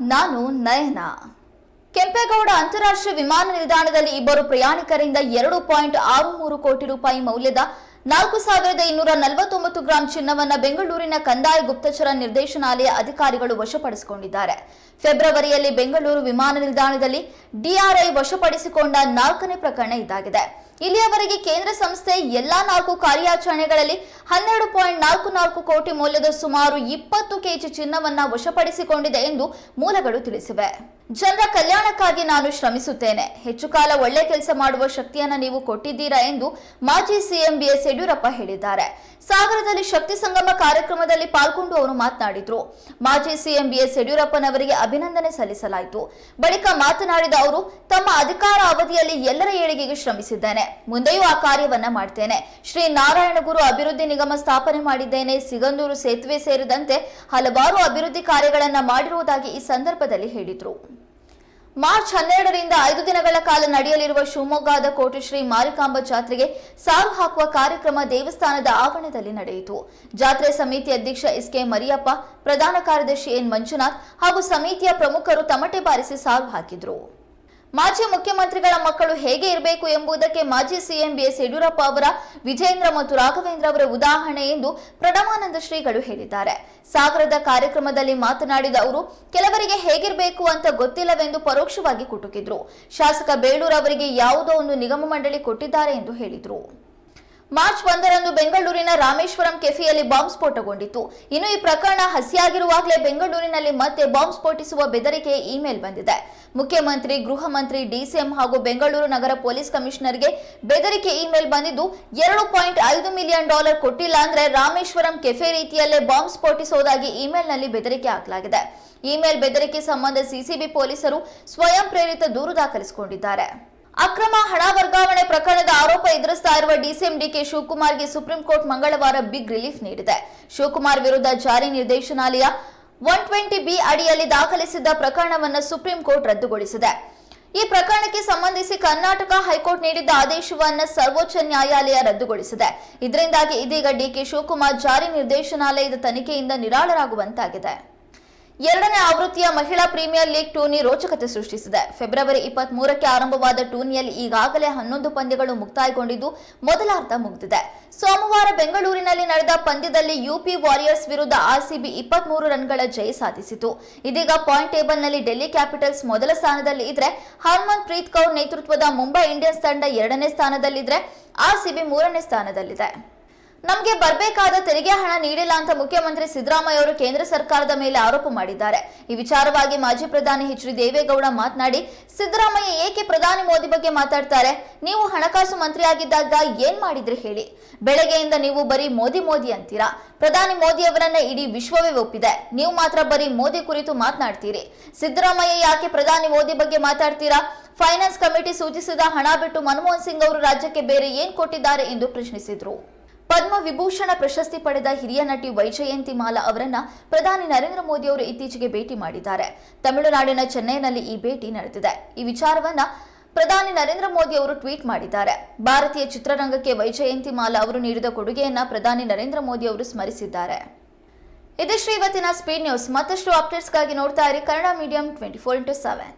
ನಾನು ನಯನ. ಕೆಂಪೇಗೌಡ ಅಂತಾರಾಷ್ಟ್ರೀಯ ವಿಮಾನ ನಿಲ್ದಾಣದಲ್ಲಿ ಇಬ್ಬರು ಪ್ರಯಾಣಿಕರಿಂದ ಎರಡು ಪಾಯಿಂಟ್ ಆರು ಮೂರು ಕೋಟಿ ರೂಪಾಯಿ ಮೌಲ್ಯದ ನಾಲ್ಕು ಸಾವಿರದ ಇನ್ನೂರ ನಲವತ್ತೊಂಬತ್ತು ಗ್ರಾಂ ಚಿನ್ನವನ್ನ ಬೆಂಗಳೂರಿನ ಕಂದಾಯ ಗುಪ್ತಚರ ನಿರ್ದೇಶನಾಲಯ ಅಧಿಕಾರಿಗಳು ವಶಪಡಿಸಿಕೊಂಡಿದ್ದಾರೆ. ಫೆಬ್ರವರಿಯಲ್ಲಿ ಬೆಂಗಳೂರು ವಿಮಾನ ನಿಲ್ದಾಣದಲ್ಲಿ ಡಿಆರ್ಐ ವಶಪಡಿಸಿಕೊಂಡ ನಾಲ್ಕನೇ ಪ್ರಕರಣ ಇದಾಗಿದೆ. ಇಲ್ಲಿಯವರೆಗೆ ಕೇಂದ್ರ ಸಂಸ್ಥೆ ಎಲ್ಲಾ ನಾಲ್ಕು ಕಾರ್ಯಾಚರಣೆಗಳಲ್ಲಿ ಹನ್ನೆರಡು ಪಾಯಿಂಟ್ ನಾಲ್ಕು ನಾಲ್ಕು ಕೋಟಿ ಮೌಲ್ಯದ ಸುಮಾರು ಇಪ್ಪತ್ತು ಕೆಜಿ ಚಿನ್ನವನ್ನ ವಶಪಡಿಸಿಕೊಂಡಿದೆ ಎಂದು ಮೂಲಗಳು ತಿಳಿಸಿವೆ. ಜನರ ಕಲ್ಯಾಣಕ್ಕಾಗಿ ನಾನು ಶ್ರಮಿಸುತ್ತೇನೆ. ಹೆಚ್ಚು ಕಾಲ ಒಳ್ಳೆ ಕೆಲಸ ಮಾಡುವ ಶಕ್ತಿಯನ್ನ ನೀವು ಕೊಟ್ಟಿದ್ದೀರಾ ಎಂದು ಮಾಜಿ ಸಿಎಂ ಬಿಎಸ್ ಯಡಿಯೂರಪ್ಪ ಹೇಳಿದ್ದಾರೆ. ಸಾಗರದಲ್ಲಿ ಶಕ್ತಿ ಸಂಗಮ ಕಾರ್ಯಕ್ರಮದಲ್ಲಿ ಪಾಲ್ಗೊಂಡು ಅವರು ಮಾತನಾಡಿದ್ರು. ಮಾಜಿ ಸಿಎಂ ಬಿಎಸ್ ಯಡಿಯೂರಪ್ಪನವರಿಗೆ ಅಭಿನಂದನೆ ಸಲ್ಲಿಸಲಾಯಿತು. ಬಳಿಕ ಮಾತನಾಡಿದ ಅವರು, ತಮ್ಮ ಅಧಿಕಾರ ಅವಧಿಯಲ್ಲಿ ಎಲ್ಲರ ಏಳಿಗೆಗೆ ಶ್ರಮಿಸಿದ್ದೇನೆ. ಮುಂದೆಯೂ ಆ ಕಾರ್ಯವನ್ನ ಮಾಡ್ತೇನೆ. ಶ್ರೀ ನಾರಾಯಣಗುರು ಅಭಿವೃದ್ಧಿ ನಿಗಮ ಸ್ಥಾಪನೆ ಮಾಡಿದ್ದೇನೆ. ಸಿಗಂದೂರು ಸೇತುವೆ ಸೇರಿದಂತೆ ಹಲವಾರು ಅಭಿವೃದ್ಧಿ ಕಾರ್ಯಗಳನ್ನ ಮಾಡಿರುವುದಾಗಿ ಈ ಸಂದರ್ಭದಲ್ಲಿ ಹೇಳಿದ್ರು. ಮಾರ್ಚ್ ಹನ್ನೆರಡರಿಂದ ಐದು ದಿನಗಳ ಕಾಲ ನಡೆಯಲಿರುವ ಶಿವಮೊಗ್ಗದ ಕೋಟಿಶ್ರೀ ಮಾರಿಕಾಂಬ ಜಾತ್ರೆಗೆ ಸಾಲು ಹಾಕುವ ಕಾರ್ಯಕ್ರಮ ದೇವಸ್ಥಾನದ ಆವರಣದಲ್ಲಿ ನಡೆಯಿತು. ಜಾತ್ರೆ ಸಮಿತಿ ಅಧ್ಯಕ್ಷ ಎಸ್ ಕೆ ಮರಿಯಪ್ಪ, ಪ್ರಧಾನ ಕಾರ್ಯದರ್ಶಿ ಎನ್ ಮಂಜುನಾಥ್ ಹಾಗೂ ಸಮಿತಿಯ ಪ್ರಮುಖರು ತಮಟೆ ಬಾರಿಸಿ ಸಾಲು ಹಾಕಿದ್ರು. ಮಾಜಿ ಮುಖ್ಯಮಂತ್ರಿಗಳ ಮಕ್ಕಳು ಹೇಗೆ ಇರಬೇಕು ಎಂಬುದಕ್ಕೆ ಮಾಜಿ ಸಿಎಂ ಬಿಎಸ್ ಯಡಿಯೂರಪ್ಪ ಅವರ, ವಿಜೇಂದ್ರ ಮತ್ತು ರಾಘವೇಂದ್ರ ಅವರ ಉದಾಹರಣೆ ಎಂದು ಪ್ರಣಮಾನಂದ ಶ್ರೀಗಳು ಹೇಳಿದ್ದಾರೆ. ಸಾಗರದ ಕಾರ್ಯಕ್ರಮದಲ್ಲಿ ಮಾತನಾಡಿದ ಅವರು, ಕೆಲವರಿಗೆ ಹೇಗಿರಬೇಕು ಅಂತ ಗೊತ್ತಿಲ್ಲವೆಂದು ಪರೋಕ್ಷವಾಗಿ ಕುಟುಕಿದ್ರು. ಶಾಸಕ ಬೇಳೂರು ಅವರಿಗೆ ಯಾವುದೋ ಒಂದು ನಿಗಮ ಮಂಡಳಿ ಕೊಟ್ಟಿದ್ದಾರೆ ಎಂದು ಹೇಳಿದರು. ಮಾರ್ಚ್ ಒಂದರಂದು ಬೆಂಗಳೂರಿನ ರಾಮೇಶ್ವರಂ ಕೆಫೆಯಲ್ಲಿ ಬಾಂಬ್ ಸ್ಫೋಟಗೊಂಡಿತ್ತು. ಇನ್ನು ಈ ಪ್ರಕರಣ ಹಸಿಯಾಗಿರುವಾಗಲೇ ಬೆಂಗಳೂರಿನಲ್ಲಿ ಮತ್ತೆ ಬಾಂಬ್ ಸ್ಫೋಟಿಸುವ ಬೆದರಿಕೆ ಇಮೇಲ್ ಬಂದಿದೆ. ಮುಖ್ಯಮಂತ್ರಿ, ಗೃಹ ಮಂತ್ರಿ, ಡಿಸಿಎಂ ಹಾಗೂ ಬೆಂಗಳೂರು ನಗರ ಪೊಲೀಸ್ ಕಮಿಷನರ್ಗೆ ಬೆದರಿಕೆ ಇಮೇಲ್ ಬಂದಿದ್ದು, ಎರಡು ಪಾಯಿಂಟ್ ಐದು ಮಿಲಿಯನ್ ಡಾಲರ್ ಕೊಟ್ಟಿಲ್ಲ ಅಂದ್ರೆ ರಾಮೇಶ್ವರಂ ಕೆಫೆ ರೀತಿಯಲ್ಲೇ ಬಾಂಬ್ ಸ್ಫೋಟಿಸುವುದಾಗಿ ಇಮೇಲ್ನಲ್ಲಿ ಬೆದರಿಕೆ ಹಾಕಲಾಗಿದೆ. ಇಮೇಲ್ ಬೆದರಿಕೆ ಸಂಬಂಧ ಸಿಸಿಬಿ ಪೊಲೀಸರು ಸ್ವಯಂ ಪ್ರೇರಿತ ದೂರು ದಾಖಲಿಸಿಕೊಂಡಿದ್ದಾರೆ. ಅಕ್ರಮ ಹಣ ವರ್ಗಾವಣೆ ಪ್ರಕರಣದ ಆರೋಪ ಎದುರಿಸ್ತಾ ಇರುವ ಡಿಸಿಎಂ ಡಿಕೆ ಶಿವಕುಮಾರ್ಗೆ ಸುಪ್ರೀಂ ಕೋರ್ಟ್ ಮಂಗಳವಾರ ಬಿಗ್ ರಿಲೀಫ್ ನೀಡಿದೆ. ಶಿವಕುಮಾರ್ ವಿರುದ್ಧ ಜಾರಿ ನಿರ್ದೇಶನಾಲಯ ಒನ್ ಟ್ವೆಂಟಿ ಬಿ ಅಡಿಯಲ್ಲಿ ದಾಖಲಿಸಿದ್ದ ಪ್ರಕರಣವನ್ನು ಸುಪ್ರೀಂ ಕೋರ್ಟ್ ರದ್ದುಗೊಳಿಸಿದೆ. ಈ ಪ್ರಕರಣಕ್ಕೆ ಸಂಬಂಧಿಸಿ ಕರ್ನಾಟಕ ಹೈಕೋರ್ಟ್ ನೀಡಿದ್ದ ಆದೇಶವನ್ನು ಸರ್ವೋಚ್ಚ ನ್ಯಾಯಾಲಯ ರದ್ದುಗೊಳಿಸಿದೆ. ಇದರಿಂದಾಗಿ ಇದೀಗ ಡಿಕೆ ಶಿವಕುಮಾರ್ ಜಾರಿ ನಿರ್ದೇಶನಾಲಯದ ತನಿಖೆಯಿಂದ ನಿರಾಳರಾಗುವಂತಾಗಿದೆ. ಎರಡನೇ ಆವೃತ್ತಿಯ ಮಹಿಳಾ ಪ್ರೀಮಿಯರ್ ಲೀಗ್ ಟೂರ್ನಿ ರೋಚಕತೆ ಸೃಷ್ಟಿಸಿದೆ. ಫೆಬ್ರವರಿ ಇಪ್ಪತ್ತ್ ಮೂರಕ್ಕೆ ಆರಂಭವಾದ ಟೂರ್ನಿಯಲ್ಲಿ ಈಗಾಗಲೇ ಹನ್ನೊಂದು ಪಂದ್ಯಗಳು ಮುಕ್ತಾಯಗೊಂಡಿದ್ದು ಮೊದಲಾರ್ಧ ಮುಗಿದಿದೆ. ಸೋಮವಾರ ಬೆಂಗಳೂರಿನಲ್ಲಿ ನಡೆದ ಪಂದ್ಯದಲ್ಲಿ ಯುಪಿ ವಾರಿಯರ್ಸ್ ವಿರುದ್ಧ ಆರ್ಸಿಬಿ ಇಪ್ಪತ್ತ್ ರನ್ಗಳ ಜಯ ಸಾಧಿಸಿತು. ಇದೀಗ ಪಾಯಿಂಟ್ ಟೇಬಲ್ನಲ್ಲಿ ಡೆಲ್ಲಿ ಕ್ಯಾಪಿಟಲ್ಸ್ ಮೊದಲ ಸ್ಥಾನದಲ್ಲಿ ಇದ್ರೆ ಹರ್ಮನ್ ಪ್ರೀತ್ ಕೌರ್ ನೇತೃತ್ವದ ಮುಂಬೈ ಇಂಡಿಯನ್ಸ್ ತಂಡ ಎರಡನೇ ಸ್ಥಾನದಲ್ಲಿದ್ರೆ, ಆರ್ಸಿಬಿ ಮೂರನೇ ಸ್ಥಾನದಲ್ಲಿದೆ. ನಮಗೆ ಬರಬೇಕಾದ ತೆರಿಗೆ ಹಣ ನೀಡಿಲ್ಲ ಅಂತ ಮುಖ್ಯಮಂತ್ರಿ ಸಿದ್ದರಾಮಯ್ಯ ಅವರು ಕೇಂದ್ರ ಸರ್ಕಾರದ ಮೇಲೆ ಆರೋಪ ಮಾಡಿದ್ದಾರೆ. ಈ ವಿಚಾರವಾಗಿ ಮಾಜಿ ಪ್ರಧಾನಿ ಎಚ್ ಡಿ ದೇವೇಗೌಡ ಮಾತನಾಡಿ, ಸಿದ್ದರಾಮಯ್ಯ ಏಕೆ ಪ್ರಧಾನಿ ಮೋದಿ ಬಗ್ಗೆ ಮಾತಾಡ್ತಾರೆ? ನೀವು ಹಣಕಾಸು ಮಂತ್ರಿಯಾಗಿದ್ದಾಗ ಏನ್ ಮಾಡಿದ್ರಿ ಹೇಳಿ. ಬೆಳಗ್ಗೆಯಿಂದ ನೀವು ಬರೀ ಮೋದಿ ಮೋದಿ ಅಂತೀರಾ? ಪ್ರಧಾನಿ ಮೋದಿ ಅವರನ್ನ ಇಡೀ ವಿಶ್ವವೇ ಒಪ್ಪಿದೆ. ನೀವು ಮಾತ್ರ ಬರೀ ಮೋದಿ ಕುರಿತು ಮಾತನಾಡ್ತೀರಿ. ಸಿದ್ದರಾಮಯ್ಯ ಯಾಕೆ ಪ್ರಧಾನಿ ಮೋದಿ ಬಗ್ಗೆ ಮಾತಾಡ್ತೀರಾ? ಫೈನಾನ್ಸ್ ಕಮಿಟಿ ಸೂಚಿಸಿದ ಹಣ ಬಿಟ್ಟು ಮನಮೋಹನ್ ಸಿಂಗ್ ಅವರು ರಾಜ್ಯಕ್ಕೆ ಬೇರೆ ಏನ್ ಕೊಟ್ಟಿದ್ದಾರೆ ಎಂದು ಪ್ರಶ್ನಿಸಿದ್ರು. ಪದ್ಮ ವಿಭೂಷಣ ಪ್ರಶಸ್ತಿ ಪಡೆದ ಹಿರಿಯ ನಟಿ ವೈಜಯಂತಿ ಮಾಲಾ ಅವರನ್ನ ಪ್ರಧಾನಿ ನರೇಂದ್ರ ಮೋದಿ ಅವರು ಇತ್ತೀಚೆಗೆ ಭೇಟಿ ಮಾಡಿದ್ದಾರೆ. ತಮಿಳುನಾಡಿನ ಚೆನ್ನೈನಲ್ಲಿ ಈ ಭೇಟಿ ನಡೆದಿದೆ. ಈ ವಿಚಾರವನ್ನ ಪ್ರಧಾನಿ ನರೇಂದ್ರ ಮೋದಿ ಅವರು ಟ್ವೀಟ್ ಮಾಡಿದ್ದಾರೆ. ಭಾರತೀಯ ಚಿತ್ರರಂಗಕ್ಕೆ ವೈಜಯಂತಿ ಮಾಲಾ ಅವರು ನೀಡಿದ ಕೊಡುಗೆಯನ್ನ ಪ್ರಧಾನಿ ನರೇಂದ್ರ ಮೋದಿ ಅವರು ಸ್ಮರಿಸಿದ್ದಾರೆ. ಇದಿಷ್ಟು ಇವತ್ತಿನ ಸ್ಪೀಡ್ ನ್ಯೂಸ್ ಮತ್ತಷ್ಟು ಅಪ್ಡೇಟ್ಸ್ಗಾಗಿ ನೋಡ್ತಾ ಇರಿ Kannada medium twenty four into seven